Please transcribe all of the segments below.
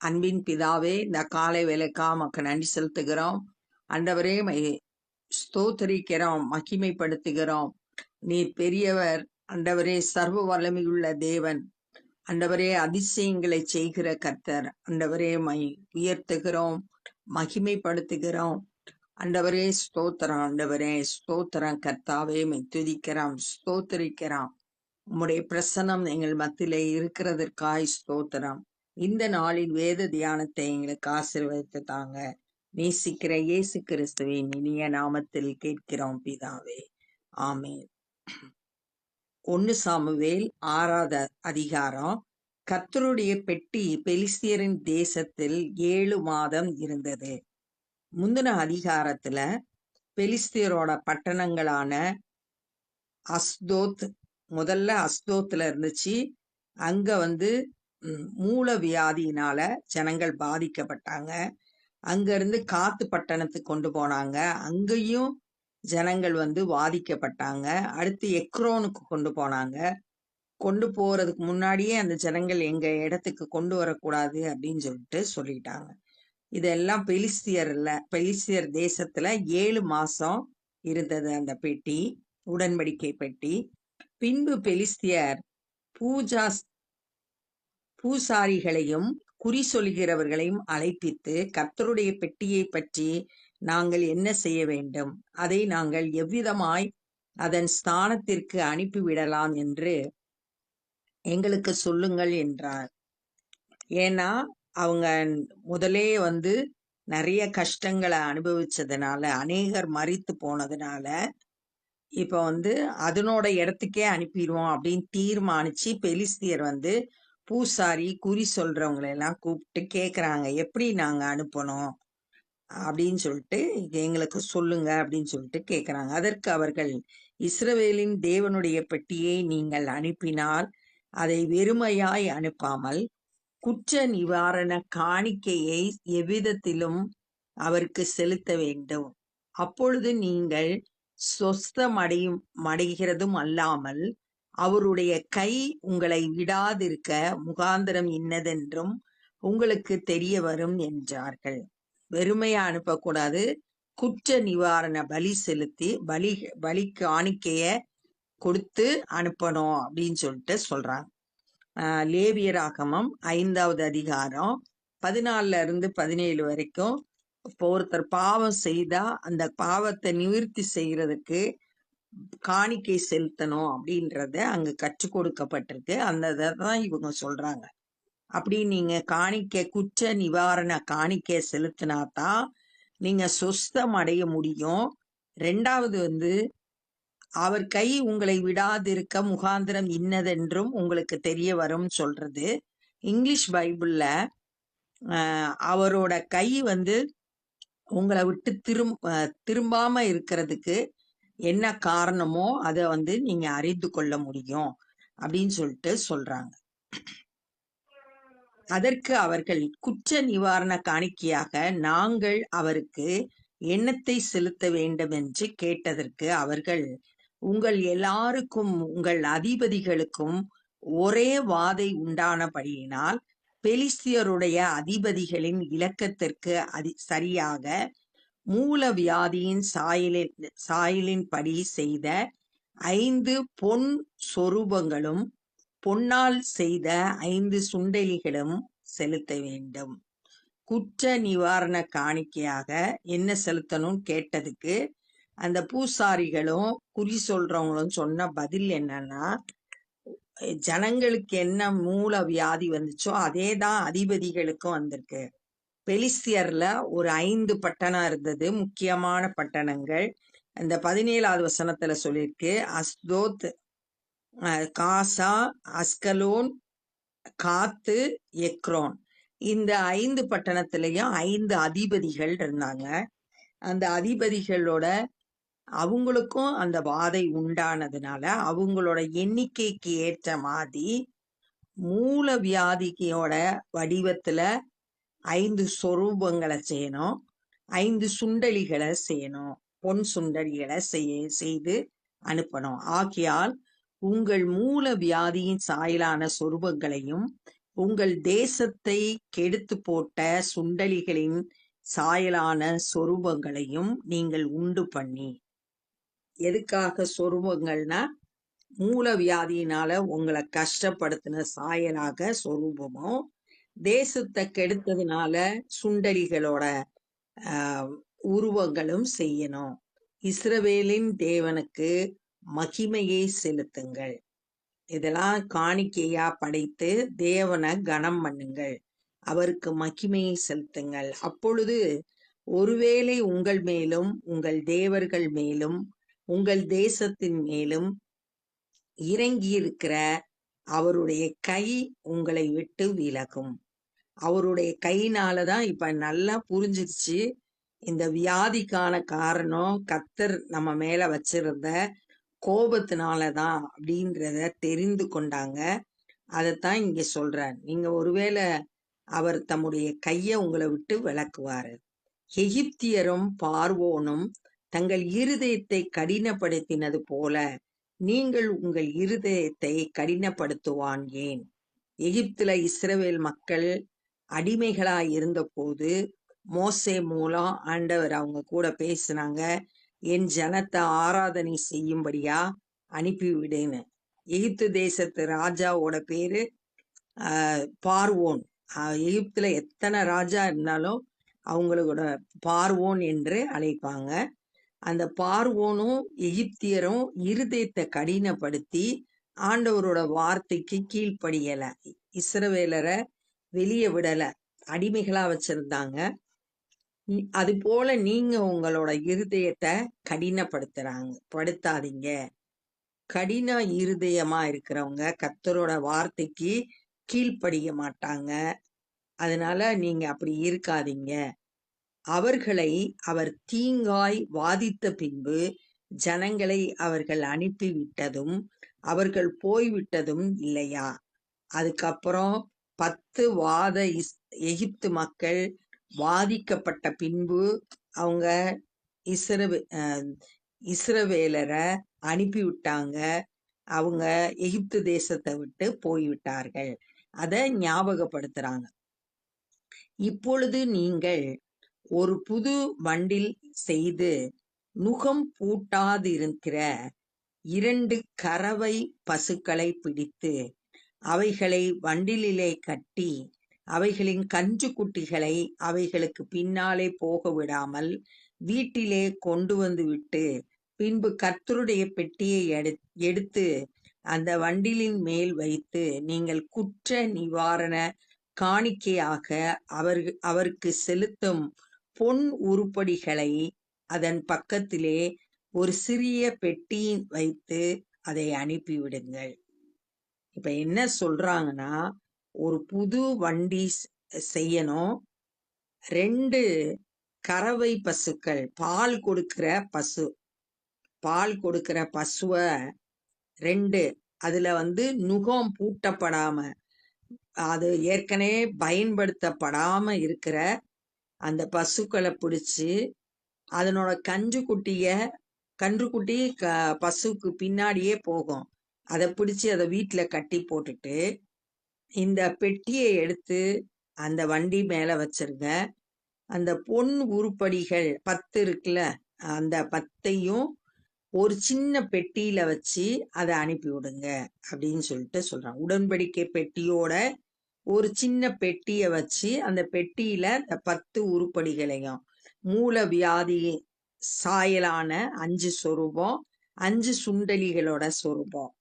அன்பின் பிதாவே இந்த காலை வேலைக்கா மக்கள் நன்றி செலுத்துகிறோம். அண்டவரே மை ஸ்தோத்தரிக்கிறோம் மகிமைப்படுத்துகிறோம். நீர் பெரியவர் அண்டவரே சர்வ வல்லமையுள்ள தேவன். அண்டவரே அதிசயங்களை செய்கிற கர்த்தர். அண்டவரே மை உயர்த்துகிறோம் மகிமைப்படுத்துகிறோம். அண்டவரே ஸ்தோத்திரம் அண்டவரே ஸ்தோத்திரம். கர்த்தாவே மை துதிக்கிறோம் ஸ்தோத்தரிக்கிறோம். உம்முடைய பிரசனம் எங்கள் மத்தியிலே இருக்கிறதற்காய் ஸ்தோத்திரம். இந்த நாளின் வேத தியானத்தை எங்களுக்கு ஆசீர்வதித்து தாங்க. நேசிக்கிற இயேசு கிறிஸ்துவின் இனிய நாமத்தில் கேட்கிறோம் பிதாவே. ஆமேன். ஒன்னு சாமுவேல் ஆறாவது அதிகாரம். கத்தருடைய பெட்டி பெலிஸ்தியரின் தேசத்தில் ஏழு மாதம் இருந்தது. முந்தின அதிகாரத்துல பெலிஸ்தியரோட பட்டணங்களான அஸ்தோத் முதல்ல அஸ்தோத்துல இருந்துச்சு. அங்க வந்து மூல வியாதியினால ஜனங்கள் பாதிக்கப்பட்டாங்க. அங்கிருந்து காத்து பட்டணத்துக்கு கொண்டு போனாங்க. அங்கேயும் ஜனங்கள் வந்து பாதிக்கப்பட்டாங்க அடுத்து எக்ரோனுக்கு கொண்டு போனாங்க. கொண்டு போறதுக்கு முன்னாடியே அந்த ஜனங்கள் எங்க இடத்துக்கு கொண்டு வரக்கூடாது அப்படின்னு சொல்லிட்டு சொல்லிட்டாங்க. இதெல்லாம் பெலிஸ்தியர்ல பெலிஸ்தியர் தேசத்துல ஏழு மாசம் இருந்தது அந்த பெட்டி உடன்படிக்கை பெட்டி. பின்பு பெலிஸ்தியர் பூஜா பூசாரிகளையும் குறி சொல்கிறவர்களையும் அழைப்பித்து கர்த்தருடைய பெட்டியை பற்றி நாங்கள் என்ன செய்ய வேண்டும்? அதை நாங்கள் எவ்விதமாய் அதன் ஸ்தானத்திற்கு அனுப்பிவிடலாம் என்று எங்களுக்கு சொல்லுங்கள் என்றார். ஏன்னா அவங்க முதலே வந்து நிறைய கஷ்டங்களை அனுபவிச்சதுனால அநேகர் மறித்து போனதுனால இப்போ வந்து அதனோட இடத்துக்கே அனுப்பிடுவோம் அப்படின்னு தீர்மானிச்சு பெலிஸ்தியர் வந்து பூசாரி குறி சொல்றவங்களை எல்லாம் கூப்பிட்டு கேக்குறாங்க. எப்படி நாங்க அனுப்பணும்? அப்படின்னு சொல்லிட்டு இது எங்களுக்கு சொல்லுங்க அப்படின்னு சொல்லிட்டு கேட்குறாங்க அதற்கு அவர்கள் இஸ்ரவேலின் தேவனுடைய பெட்டியை நீங்கள் அனுப்பினால் அதை வெறுமையாய் அனுப்பாமல் குற்ற நிவாரண காணிக்கையை எவ்விதத்திலும் அவருக்கு செலுத்த வேண்டும். அப்பொழுது நீங்கள் சொஸ்தமடையும் அடைகிறதும் அல்லாமல் அவருடைய கை உங்களை விடாதிருக்க முகாந்திரம் இன்னதென்றும் உங்களுக்கு தெரிய வரும் என்றார்கள். வெறுமையா அனுப்பக்கூடாது. குற்ற நிவாரண பலி செலுத்தி பலி பலி காணிக்கைய கொடுத்து அனுப்பணும் அப்படின்னு சொல்லிட்டு சொல்றாங்க. லேவியராகமம் ஐந்தாவது அதிகாரம் பதினாலுல இருந்து பதினேழு வரைக்கும் இப்போ ஒருத்தர் பாவம் செய்தா அந்த பாவத்தை நிவர்த்தி செய்யறதுக்கு காணிக்கை செலுத்தணும் அப்படின்றத அங்க கற்றுக் கொடுக்கப்பட்டிருக்கு. அந்த இதை தான் இவங்க சொல்றாங்க. அப்படி நீங்க காணிக்கை குற்ற நிவாரண காணிக்கை செலுத்தினாதான் நீங்க சொஸ்தம் அடைய முடியும். ரெண்டாவது வந்து அவர் கை உங்களை விடாதிருக்க முகாந்திரம் இன்னதென்றும் உங்களுக்கு தெரிய வரும் சொல்றது. இங்கிலீஷ் பைபிள்ல அவரோட கை வந்து உங்களை விட்டு திரும் திரும்பாம இருக்கிறதுக்கு என்ன காரணமோ அதை வந்து நீங்க அறிந்து கொள்ள முடியும் அப்படின்னு சொல்லிட்டு சொல்றாங்க. அதற்கு அவர்கள் குற்ற நிவாரண காணிக்கையாக நாங்கள் அவருக்கு எண்ணத்தை செலுத்த வேண்டும் என்று கேட்டதற்கு அவர்கள் உங்கள் எல்லாருக்கும் உங்கள் அதிபதிகளுக்கும் ஒரே வாதை உண்டானபடியினால் பெலிஸ்தியருடைய அதிபதிகளின் இலக்கத்திற்கு அதி சரியாக மூல வியாதியின் சாயலின் சாயலின்படி செய்த ஐந்து பொன் சொரூபங்களும் பொன்னால் செய்த ஐந்து சுண்டெலிகளும் செலுத்த வேண்டும். குற்ற நிவாரண காணிக்கையாக என்ன செலுத்தணும்னு கேட்டதுக்கு அந்த பூசாரிகளும் குறி சொல்றவங்களும் சொன்ன பதில் என்னன்னா ஜனங்களுக்கு என்ன மூல வியாதி வந்துச்சோ அதே தான் அதிபதிகளுக்கும் வந்திருக்கு. பெலிஸ்தியர்ல ஒரு ஐந்து பட்டணம் இருந்தது. முக்கியமான பட்டணங்கள். அந்த பதினேழாவது வசனத்துல சொல்லியிருக்கு. அஸ்தோத் காசா அஸ்கலோன் காத்து எக்ரோன். இந்த ஐந்து பட்டணத்திலையும் ஐந்து அதிபதிகள் இருந்தாங்க. அந்த அதிபதிகளோட அவங்களுக்கும் அந்த வாதை உண்டானதுனால அவங்களோட எண்ணிக்கைக்கு ஏற்ற மாதிரி மூல வியாதியோட வடிவத்துல ஐந்து சொரூபங்களை செய்யணும். ஐந்து சுண்டலிகளை செய்யணும். பொன் சுண்டலிகளை செய்ய செய்து அனுப்பணும். ஆகையால் உங்கள் மூல வியாதியின் சாயலான சொரூபங்களையும் உங்கள் தேசத்தை கெடுத்து போட்ட சுண்டலிகளின் சாயலான சொரூபங்களையும் நீங்கள் உண்டு பண்ணி. எதுக்காக சொரூபங்கள்னா மூல வியாதியினால உங்களை கஷ்டப்படுத்தின சாயலாக சொரூபமும் தேசத்தை கெடுத்ததுனால சுண்டலிகளோட ஆஹ், உருவங்களும் செய்யணும். இஸ்ரவேலின் தேவனுக்கு மகிமையை செலுத்துங்கள். இதெல்லாம் காணிக்கையா படைத்து தேவனை கனம் பண்ணுங்கள். அவருக்கு மகிமையை செலுத்துங்கள். அப்பொழுது ஒருவேளை உங்கள் மேலும் உங்கள் தேவர்கள் மேலும் உங்கள் தேசத்தின் மேலும் இறங்கியிருக்கிற அவருடைய கை உங்களை விட்டு விலகும். அவருடைய கையினால தான் இப்ப நல்லா புரிஞ்சிருச்சு. இந்த வியாதிக்கான காரணம் கத்தர் நம்ம மேல வச்சிருந்த கோபத்தினால தான் அப்படின்றத தெரிந்து கொண்டாங்க. அதைத்தான் இங்க சொல்றார். நீங்க ஒருவேளை அவர் தம்முடைய கையை உங்களை விட்டு விளக்குவாரு எகிப்தியரும் பார்வோனும் தங்கள் இருதயத்தை கடினப்படுத்தினது போல நீங்கள் உங்கள் இருதயத்தை கடினப்படுத்துவான் ஏன்? எகிப்துல இஸ்ரவேல் மக்கள் அடிமைகளாய் இருந்தபோது மோசே மூலம் ஆண்டவர் அவங்க கூட பேசினாங்க என் ஜனத்தை ஆராதனை செய்யும்படியா அனுப்பிவிடுன்னு எகிப்து தேசத்து ராஜாவோட பேரு பார்வோன். எகிப்துல எத்தனை ராஜா இருந்தாலும் அவங்களோட பார்வோன் என்று அழைப்பாங்க. அந்த பார்வோனும் எகிப்தியரும் இருதயத்தை கடினப்படுத்தி ஆண்டவரோட வார்த்தைக்கு கீழ்ப்படியலை. இஸ்ரவேலரை வெளியே விடல. அடிமைகளா வச்சிருந்தாங்க. அது போல நீங்க உங்களோட இருதயத்தை கடினப்படுத்துறாங்க. படுத்தாதீங்க. கடின இருதயமா இருக்கிறவங்க கத்தரோட வார்த்தைக்கு கீழ்ப்படிய மாட்டாங்க. அதனால நீங்க அப்படி இருக்காதீங்க. அவர்களை அவர் தீங்காய் வாதித்த பின்பு ஜனங்களை அவர்கள் அனுப்பிவிட்டதும் அவர்கள் போய்விட்டதும் இல்லையா? அதுக்கப்புறம் பத்து வாத இஸ் எகிப்து மக்கள் வாதிக்கப்பட்ட பின்பு அவங்க இஸ்ரவே அஹ் இஸ்ரவேலரை அனுப்பிவிட்டாங்க. அவங்க எகிப்து தேசத்தை விட்டு போய்விட்டார்கள். அதை ஞாபகப்படுத்துறாங்க. இப்பொழுது நீங்கள் ஒரு புது வண்டில் செய்து நுகம் பூட்டாதிருக்கிற இரண்டு கறவை பசுக்களை பிடித்து அவைகளை வண்டிலிலே கட்டி அவைகளின் கன்று குட்டிகளை அவைகளுக்கு பின்னாலே போக விடாமல் வீட்டிலே கொண்டு வந்து விட்டு பின்பு கர்த்தருடைய பெட்டியை எடு- எடுத்து அந்த வண்டிலின் மேல் வைத்து நீங்கள் குற்ற நிவாரண காணிக்கையாக அவர் அவருக்கு செலுத்தும் பொன் உருப்படிகளை அதன் பக்கத்திலே ஒரு சிறிய பெட்டியின் வைத்து அதை அனுப்பிவிடுங்கள். இப்ப என்ன சொல்றாங்கன்னா ஒரு புது வண்டி செய்யணும். ரெண்டு கறவை பசுக்கள் பால் கொடுக்கிற பசு பால் கொடுக்கிற பசுவ ரெண்டு அதுல வந்து நுகம் பூட்டப்படாம அது ஏற்கனவே பயன்படுத்தப்படாம இருக்கிற அந்த பசுக்களை பிடிச்சி அதனோட கஞ்சு குட்டிய கன்றுக்குட்டி க பசுக்கு பின்னாடியே போகும். அதை பிடிச்சி அதை வீட்டில் கட்டி போட்டுட்டு இந்த பெட்டியை எடுத்து அந்த வண்டி மேலே வச்சிருங்க. அந்த பொன் உருப்படிகள் பத்து இருக்குல்ல அந்த பத்தையும் ஒரு சின்ன பெட்டியில வச்சு அதை அனுப்பி விடுங்க அப்படின்னு சொல்லிட்டு சொல்றான் உடன்படிக்கை பெட்டியோட ஒரு சின்ன பெட்டிய வச்சு அந்த பெட்டியில இந்த பத்து உருப்படிகளையும் மூல வியாதி சாயலான அஞ்சு சொரூபம் அஞ்சு சுண்டலிகளோட சொரூபம்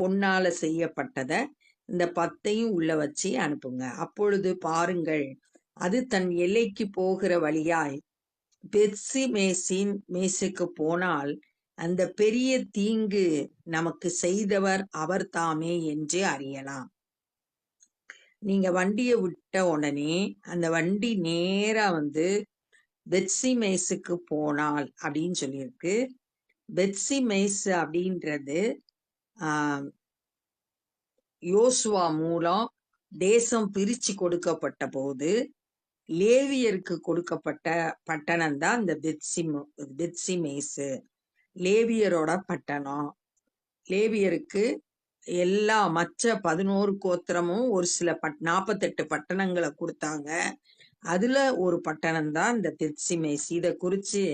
பொன்னால செய்யப்பட்டத இந்த பத்தையும் உள்ள வச்சு அனுப்புங்க. அப்பொழுது பாருங்கள் அது தன் எல்லைக்கு போகிற வழியாய் பெர்சி மேசின் மேசுக்கு போனால் அந்த பெரிய தீங்கு நமக்கு செய்தவர் அவர் தாமே என்று அறியலாம். நீங்க வண்டியை விட்ட உடனே அந்த வண்டி நேரா வந்து பெட்சி மேஸுக்கு போனால் அப்படின்னு சொல்லியிருக்கு. பெட்சி மேஸ் அப்படின்றது யோசுவா மூலம் தேசம் பிரிச்சு கொடுக்கப்பட்ட போது லேவியருக்கு கொடுக்கப்பட்ட பட்டணம் தான் இந்த பெட்சி பெட்சி மேசு லேவியரோட பட்டணம். லேவியருக்கு எல்லா மற்ற பதினோரு கோத்திரமும் ஒரு சில பட் நாற்பத்தெட்டு பட்டணங்களை கொடுத்தாங்க. அதுல ஒரு பட்டணம் தான் இந்த தெற்சிமேசி இதை குறிச்சு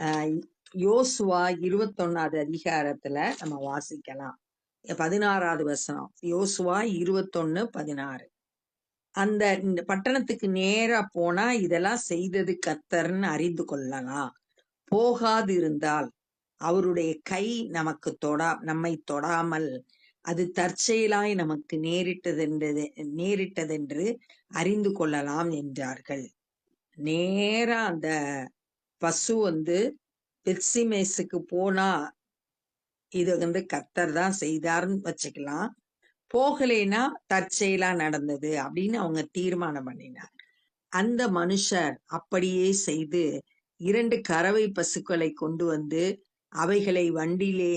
ஆஹ், யோசுவா இருபத்தொன்னாவது அதிகாரத்துல நம்ம வாசிக்கலாம். பதினாறாவது வசனம். யோசுவா இருபத்தொன்னு பதினாறு. அந்த இந்த பட்டணத்துக்கு நேரா போனா இதெல்லாம் செய்தது கத்தர்ன்னு அறிந்து கொள்ளலாம் போகாது இருந்தால் அவருடைய கை நமக்கு தொடா நம்மை தொடாமல் அது தற்செயலாய் நமக்கு நேரிட்டதென்று நேரிட்டதென்று அறிந்து கொள்ளலாம் என்றார்கள். நேரா அந்த பசு வந்து பெட்சிமேஸுக்கு போனா இது வந்து கத்தர் தான் செய்தாருன்னு வச்சுக்கலாம். போகலைன்னா தற்செயலா நடந்தது அப்படின்னு அவங்க தீர்மானம் பண்ணினார். அந்த மனுஷர் அப்படியே செய்து இரண்டு கறவை பசுக்களை கொண்டு வந்து அவைகளை வண்டியிலே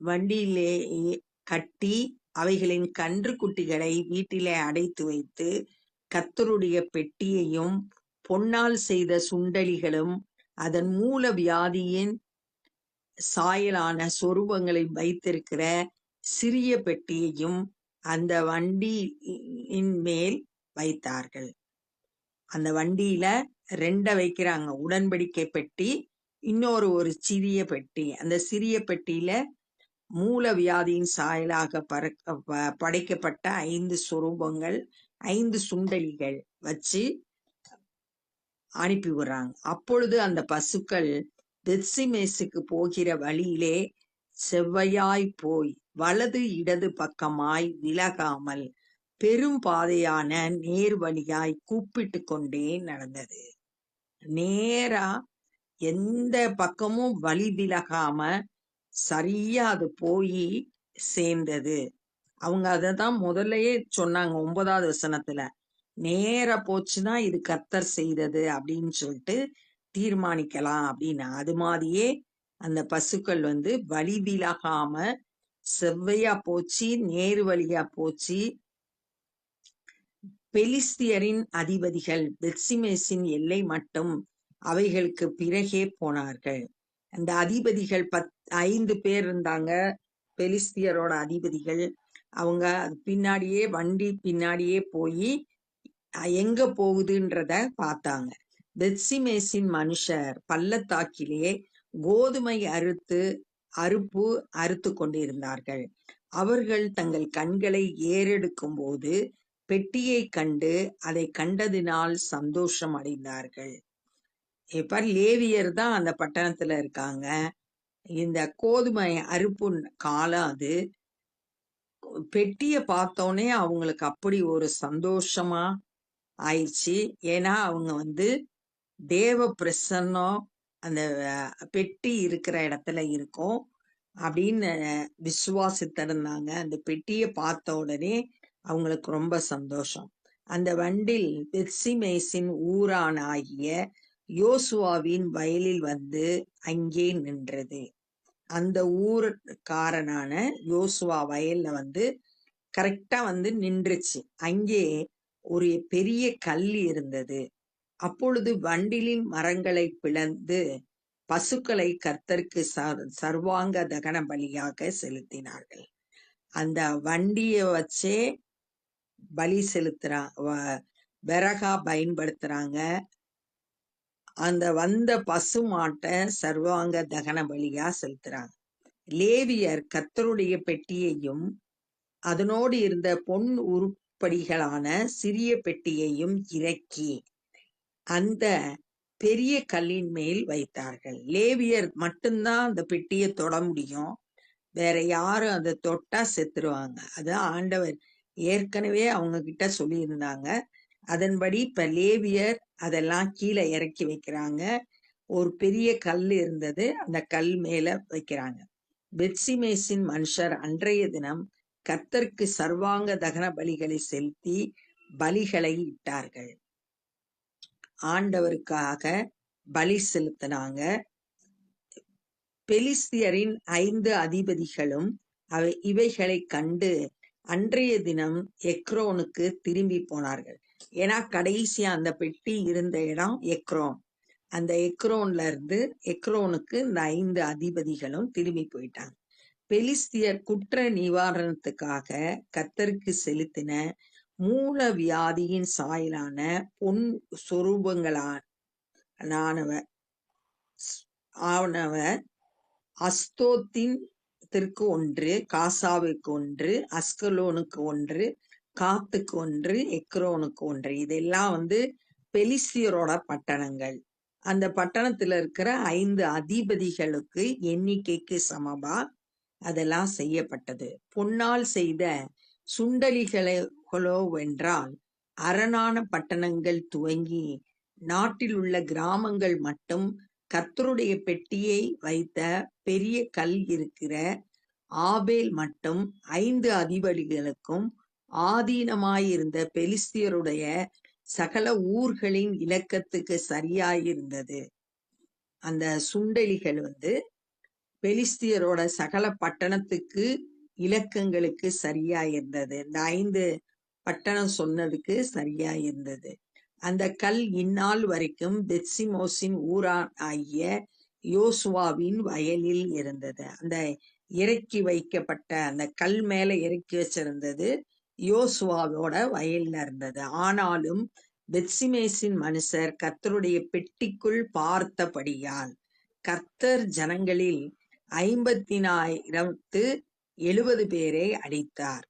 வண்டியிலே கட்டி அவைகளின் கன்று குட்டிகளை வீட்டிலே அடைத்து வைத்து கத்தருடைய பெட்டியையும் பொன்னால் செய்த சுண்டலிகளும் அதன் மூல வியாதியின் சாயலான சொரூபங்களை வைத்திருக்கிற சிறிய பெட்டியையும் அந்த வண்டியின் மேல் வைத்தார்கள். அந்த வண்டியில ரெண்ட வைக்கிறாங்க. உடன்படிக்கை பெட்டி இன்னொரு ஒரு சிறிய பெட்டி. அந்த சிறிய பெட்டியில மூல வியாதியின் சாயலாக பறக்க படைக்கப்பட்ட ஐந்து சொரூபங்கள் ஐந்து சுண்டலிகள் வச்சு அனுப்பி விடுறாங்க. அப்பொழுது அந்த பசுக்கள் பெத்சிமேசுக்கு போகிற வழியிலே செவ்வையாய் போய் வலது இடது பக்கமாய் விலகாமல் பெரும் பாதையான நேர் வழியாய் கூப்பிட்டு கொண்டே நடந்தது. நேரா எந்த பக்கமும் வழி விலகாம சரியா அது போய் சேர்ந்தது. அவங்க அதை தான் முதல்லயே சொன்னாங்க ஒன்பதாவது வசனத்துல. நேரா போச்சுன்னா இது கத்தர் செய்தது அப்படின்னு சொல்லிட்டு தீர்மானிக்கலாம் அப்படின்னு. அது மாதிரியே அந்த பசுக்கள் வந்து வழி விலகாம செவ்வையா போச்சு நேரு வழியா போச்சு. பெலிஸ்தியரின் அதிபதிகள் பெத்சிமேசின் எல்லை மட்டும் அவைகளுக்கு பிறகே போனார்கள். அந்த அதிபதிகள் பத் ஐந்து பேர் இருந்தாங்க பெலிஸ்தியரோட அதிபதிகள். அவங்க அது பின்னாடியே வண்டி பின்னாடியே போய் எங்க போகுதுன்றத பார்த்தாங்க. பெத்சிமேசின் மனுஷர் பள்ளத்தாக்கிலே கோதுமை அறுத்து அறுப்பு அறுத்து கொண்டிருந்தார்கள். அவர்கள் தங்கள் கண்களை ஏறெடுக்கும் போது பெட்டியை கண்டு அதை கண்டதினால் சந்தோஷம் அடைந்தார்கள். இப்ப லேவியர் தான் அந்த பட்டணத்துல இருக்காங்க. இந்த கோதுமை அறுப்பு காலம் அது. பெட்டிய பார்த்தோன்னே அவங்களுக்கு அப்படி ஒரு சந்தோஷமா ஆயிடுச்சு. ஏன்னா அவங்க வந்து தேவ பிரசன்னம் அந்த பெட்டி இருக்கிற இடத்துல இருக்கும் அப்படின்னு விசுவாசித்திருந்தாங்க. அந்த பெட்டியை பார்த்த உடனே அவங்களுக்கு ரொம்ப சந்தோஷம். அந்த வண்டில் பெட்சிமேசின் ஊரானாகிய ஆகிய யோசுவாவின் வயலில் வந்து அங்கே நின்றது. அந்த ஊர்க்காரனான யோசுவா வயல்ல வந்து கரெக்டா வந்து நின்றுச்சு. அங்கே ஒரு பெரிய கல் இருந்தது. அப்பொழுது வண்டிலின் மரங்களை பிளந்து பசுக்களை கர்த்தருக்கு சர்வாங்க தகன பலியாக செலுத்தினார்கள். அந்த வண்டியை வச்சே பலி செலுத்துறா வ- விறகா பயன்படுத்துறாங்க. அந்த வந்த பசு மாட்டை சர்வாங்க தகன பலியா செலுத்துறாங்க. லேவியர் கத்தருடைய பெட்டியையும் அதனோடு இருந்த பொன் படிகளான சிறிய பெட்டியையும் இறக்கி அந்த பெரிய கல்லின் மேல் வைத்தார்கள். லேவியர் மட்டும்தான் அந்த பெட்டியை தொட முடியும். வேற யாரும் அதை தொட்டா செத்துருவாங்க. அது ஆண்டவர் ஏற்கனவே அவங்க கிட்ட சொல்லியிருந்தாங்க. அதன்படி இப்ப லேவியர் அதெல்லாம் கீழே இறக்கி வைக்கிறாங்க. ஒரு பெரிய கல் இருந்தது. அந்த கல் மேல வைக்கிறாங்க. பெத்சிமேசின் மனுஷர் அன்றைய தினம் கர்த்தருக்கு சர்வாங்க தகன பலிகளை செலுத்தி பலிகளை இட்டார்கள். ஆண்டவருக்காக பலி செலுத்தினாங்க. பெலிஸ்தியரின் ஐந்து அதிபதிகளும் அவை இவைகளை கண்டு அன்றைய தினம் எக்ரோனுக்கு திரும்பி போனார்கள். ஏன்னா கடைசியா அந்த பெட்டி இருந்த இடம் எக்ரோன். அந்த எக்ரோன்ல இருந்து எக்ரோனுக்கு இந்த ஐந்து அதிபதிகளும் திரும்பி போயிட்டாங்க. பெலிஸ்தியர் குற்ற நிவாரணத்துக்காக கத்தருக்கு செலுத்தின மூல வியாதியின் சாயலான பொன் சொரூபங்களானவ ஆனவ அஸ்தோத்தின் திற்கு ஒன்று காசாவுக்கு ஒன்று அஸ்கலோனுக்கு ஒன்று காத்துக்கு ஒன்று எக்ரோனுக்கு ஒன்று. இதெல்லாம் வந்து பெலிஸ்தியரோட பட்டணங்கள். அந்த பட்டணத்துல இருக்கிற ஐந்து அதிபதிகளுக்கு எண்ணிக்கைக்கு சமமா? அதெல்லாம் செய்யப்பட்டது. பொன்னால் செய்த சுண்டலிகளோ வென்றால் அரணான பட்டணங்கள் துவங்கி நாட்டில் உள்ள கிராமங்கள் மட்டும் கத்தருடைய பெட்டியை வைத்த பெரிய கல் இருக்கிற ஆபேல் மட்டும் ஐந்து அதிபதிகளுக்கும் ஆதீனமாயிருந்த பெலிஸ்தியருடைய சகல ஊர்களின் இலக்கத்துக்கு சரியாயிருந்தது. அந்த சுண்டலிகள் வந்து பெலிஸ்தியரோட சகல பட்டணத்துக்கு இலக்கங்களுக்கு சரியா இருந்தது. இந்த ஐந்து பட்டணம் சொன்னதுக்கு சரியா இருந்தது. அந்த கல் இந்நாள் வரைக்கும் பெத்சிமோஸின் ஊரான் ஆகிய யோசுவாவின் வயலில் இருந்தது. அந்த இறக்கி வைக்கப்பட்ட அந்த கல் மேல இறக்கி வச்சிருந்தது யோசுவாவோட வயல்ல இருந்தது. ஆனாலும் பெத்சிமேசின் மனுஷர் கர்த்தருடைய பெட்டிக்குள் பார்த்தபடியால் கர்த்தர் ஜனங்களில் ஐம்பத்தினாயிரத்து எழுபது பேரை அடித்தார்.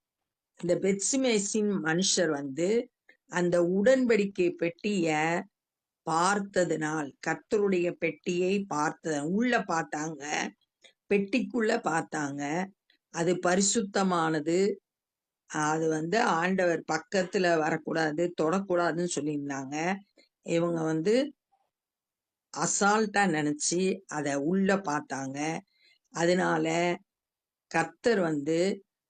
இந்த பெத்சிமேசின் மனுஷர் வந்து அந்த உடன்படிக்கை பெட்டிய பார்த்ததுனால் கர்த்தருடைய பெட்டியை பார்த்த உள்ள பார்த்தாங்க பெட்டிக்குள்ள பார்த்தாங்க. அது பரிசுத்தமானது. அது வந்து ஆண்டவர் பக்கத்துல வரக்கூடாது தொடக்கூடாதுன்னு சொல்லியிருந்தாங்க. இவங்க வந்து அசால்ட்டா நினைச்சு அதை உள்ள பார்த்தாங்க. அதனால கர்த்தர் வந்து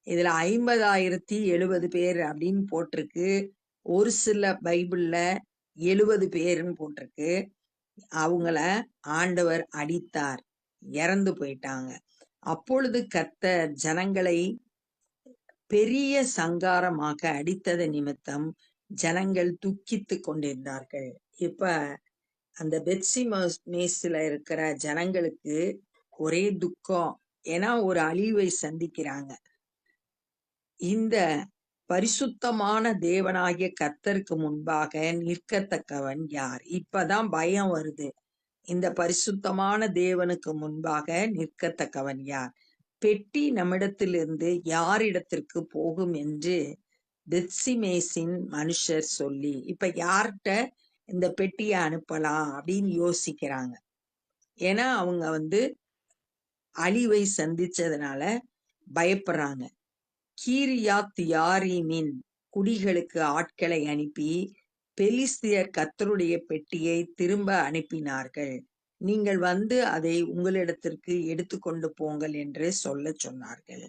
இதுல ஐம்பதாயிரத்தி எழுபது பேர் அப்படின்னு போட்டிருக்கு. ஒரு சில பைபிள்ல எழுபது பேருன்னு போட்டிருக்கு. அவங்கள ஆண்டவர் அடித்தார். இறந்து போயிட்டாங்க. அப்பொழுது கர்த்தர் ஜனங்களை பெரிய சங்காரமாக அடித்தது நிமித்தம் ஜனங்கள் துக்கித்து கொண்டிருந்தார்கள். இப்ப அந்த பெட்சி மேஸ்ல இருக்கிற ஜனங்களுக்கு ஒரே துக்கம். ஏன்னா ஒரு அழிவை சந்திக்கிறாங்க. இந்த பரிசுத்தமான தேவனாகிய கத்தருக்கு முன்பாக நிற்கத்தக்கவன் யார்? இப்பதான் பயம் வருது. இந்த பரிசுத்தமான தேவனுக்கு முன்பாக நிற்கத்தக்கவன் யார்? பெட்டி நம்மிடத்திலிருந்து யாரிடத்திற்கு போகும் என்று பெத்சிமேசின் மனுஷர் சொல்லி இப்ப யார்கிட்ட இந்த பெட்டியை அனுப்பலாம் அப்படின்னு யோசிக்கிறாங்க. ஏன்னா அவங்க வந்து அழிவை சந்திச்சதுனால பயப்படுறாங்க. கீரியாத் யாரீமின் குடிகளுக்கு ஆட்களை அனுப்பி பெலிஸ்தியர் கத்தருடைய பெட்டியை திரும்ப அனுப்பினார்கள். நீங்கள் வந்து அதை உங்களிடத்திற்கு எடுத்துக்கொண்டு போங்கள் என்று சொல்ல சொன்னார்கள்.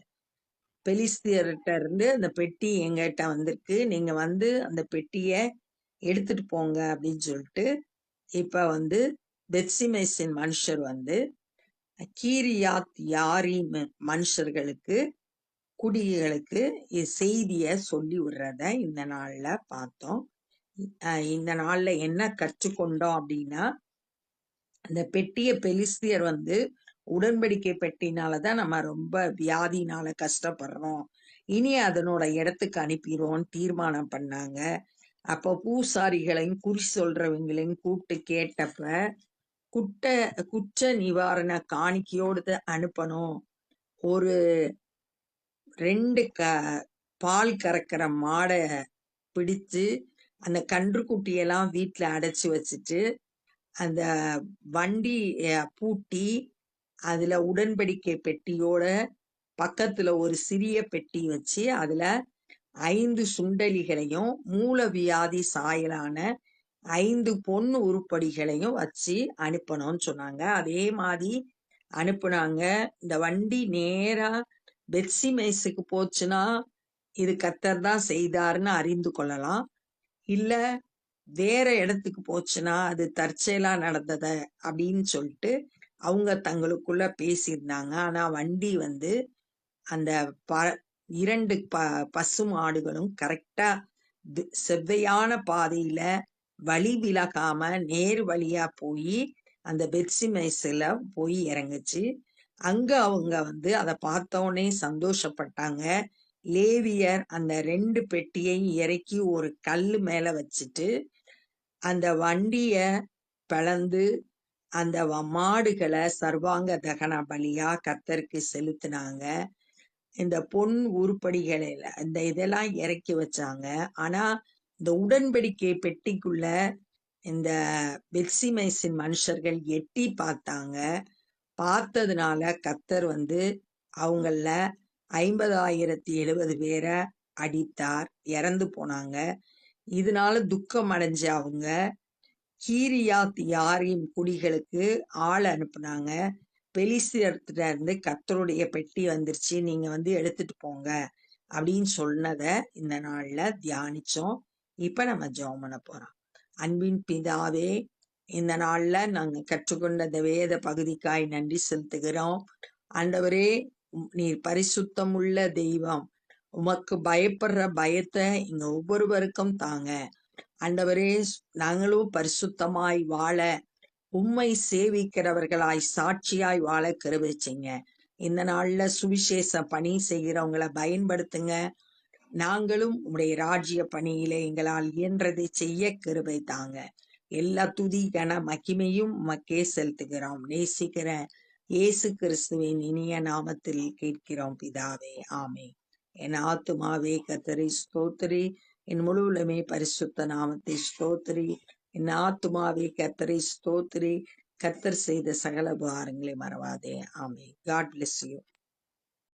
பெலிஸ்தியர்கிட்ட இருந்து அந்த பெட்டி எங்கிட்ட வந்திருக்கு. நீங்க வந்து அந்த பெட்டிய எடுத்துட்டு போங்க அப்படின்னு சொல்லிட்டு இப்ப வந்து பெட்சிமேசின் மனுஷர் வந்து கீரியாத் யாரி மனுஷர்களுக்கு குடிகளுக்கு செய்தியை சொல்லி விடுறத இந்த நாள்ல பார்த்தோம். அஹ் இந்த நாளில் என்ன கற்றுக்கொண்டோம் அப்படின்னா அந்த பெட்டிய பெலிஸ்தியர் வந்து உடன்படிக்கை பெட்டினால தான் நம்ம ரொம்ப வியாதினால கஷ்டப்படுறோம். இனி அதனோட இடத்துக்கு அனுப்பிடுவோம் தீர்மானம் பண்ணாங்க. அப்போ பூசாரிகளையும் குறி சொல்றவங்களையும் கூப்பிட்டு கேட்டப்ப குட்ட குற்ற நிவாரண காணிக்கையோடு அனுப்பணும். ஒரு ரெண்டு க பால் கறக்கிற மாடை பிடிச்சு அந்த கன்றுக்குட்டியெல்லாம் வீட்டில் அடைச்சி வச்சுட்டு அந்த வண்டி பூட்டி அதுல உடன்படிக்கை பெட்டியோட பக்கத்துல ஒரு சிறிய பெட்டி வச்சு அதுல ஐந்து சுண்டலிகளையும் மூல வியாதி சாயலான ஐந்து பொன் உருப்படிகளையும் வச்சு அனுப்பணும்னு சொன்னாங்க. அதே மாதிரி அனுப்புனாங்க. இந்த வண்டி நேரா பெட்சிமேஸுக்கு போச்சுன்னா இது கத்தர் தான் செய்தாருன்னு அறிந்து கொள்ளலாம். இல்ல வேற இடத்துக்கு போச்சுன்னா அது தற்செயலா நடந்தத அப்படின்னு சொல்லிட்டு அவங்க தங்களுக்குள்ள பேசியிருந்தாங்க. ஆனா வண்டி வந்து அந்த ப இரண்டு ப பசு மாடுகளும் கரெக்டா செவ்வையான பாதையில வழி விலகாம நேர் வழியா போய் அந்த பெட்சிமைஸ்ல போய் இறங்குச்சு. அங்க அவங்க வந்து அதை பார்த்தோன்னே சந்தோஷப்பட்டாங்க. லேவியர் அந்த ரெண்டு பெட்டியையும் இறக்கி ஒரு கல் மேல வச்சுட்டு அந்த வண்டிய பிளந்து அந்த மாடுகளை சர்வாங்க தகன பலியா கத்தருக்கு செலுத்தினாங்க. இந்த பொன் உருப்படிகளை இந்த இதெல்லாம் இறக்கி வச்சாங்க. ஆனா இந்த உடன்படிக்கை பெட்டிக்குள்ள இந்த பெக்ஸிமைஸின் மனுஷர்கள் எட்டி பார்த்தாங்க. பார்த்ததுனால கத்தர் வந்து அவங்கள ஐம்பதாயிரத்தி எழுபது பேரை அடித்தார். இறந்து போனாங்க. இதனால துக்கம் அடைஞ்ச அவங்க கீரியாத் யாரின் குடிகளுக்கு ஆள் அனுப்புனாங்க. பெலிஸ்தியர்கிட்ட இருந்து கத்தருடைய பெட்டி வந்துருச்சு. நீங்க வந்து எடுத்துட்டு போங்க அப்படின்னு சொன்னத இந்த நாள்ல தியானிச்சோம். இப்ப நம்ம ஜெபம் பண்ண போறோம். அன்பின் பிதாவே இந்த நாள்ல நாங்க கற்றுக்கொண்ட இந்த வேத பகுதிக்காய் நன்றி செலுத்துகிறோம். ஆண்டவரே நீர் பரிசுத்தம் உள்ள தெய்வம். உமக்கு பயப்படுற பயத்தை இங்க ஒவ்வொருவருக்கும் தாங்க. ஆண்டவரே நாங்களும் பரிசுத்தமாய் வாழ உம்மை சேவிக்கிறவர்களாய் சாட்சியாய் வாழ கருவிச்சிங்க. இந்த நாள்ல சுவிசேஷ பணி செய்கிறவங்களை பயன்படுத்துங்க. நாங்களும் உம்முடைய ராஜ்ய பணியிலே எங்களால் இயன்றதை செய்ய கிருபை தாங்க. எல்லா துதி கன மகிமையும் மக்கே செலுத்துகிறோம். நேசிக்கிற இயேசு கிறிஸ்துவின் இனிய நாமத்தில் கேட்கிறோம் பிதாவே. ஆமே என் ஆத்துமாவே கத்தரி ஸ்தோத்திரி. என் முழுவலுமே பரிசுத்த நாமத்தை ஸ்தோத்திரி. என் ஆத்துமாவே கத்தரி ஸ்தோத்திரி. கத்தர் செய்த சகல உபகாரங்களை மறவாதே. ஆமே காட் பிளஸ் யூ